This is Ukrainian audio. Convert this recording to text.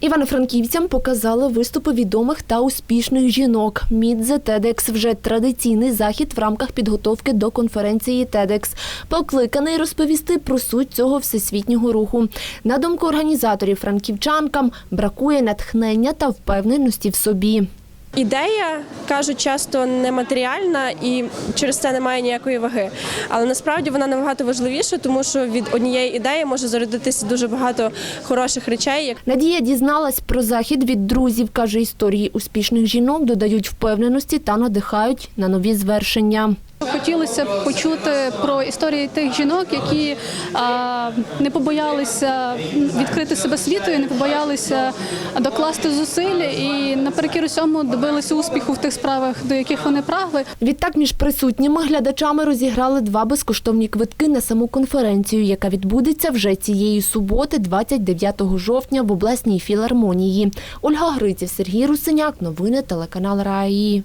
Івано-франківцям показали виступи відомих та успішних жінок. Мідзе Тедекс – вже традиційний захід в рамках підготовки до конференції Тедекс, покликаний розповісти про суть цього всесвітнього руху. На думку організаторів, франківчанкам бракує натхнення та впевненості в собі. Ідея кажуть часто нематеріальна і через це немає ніякої ваги. Але насправді вона набагато важливіша, тому що від однієї ідеї може зародитися дуже багато хороших речей. Надія дізналась про захід від друзів. каже, історії успішних жінок додають впевненості та надихають на нові звершення. Хотілося б почути про історії тих жінок, які а, не побоялися відкрити себе світу, і не побоялися докласти зусиль і наперекір усьому добилися успіху в тих справах, до яких вони прагли. Відтак між присутніми глядачами розіграли два безкоштовні квитки на саму конференцію, яка відбудеться вже цієї суботи, 29 жовтня, в обласній філармонії. Ольга Гриців, Сергій Русиняк. Новини телеканал Раї.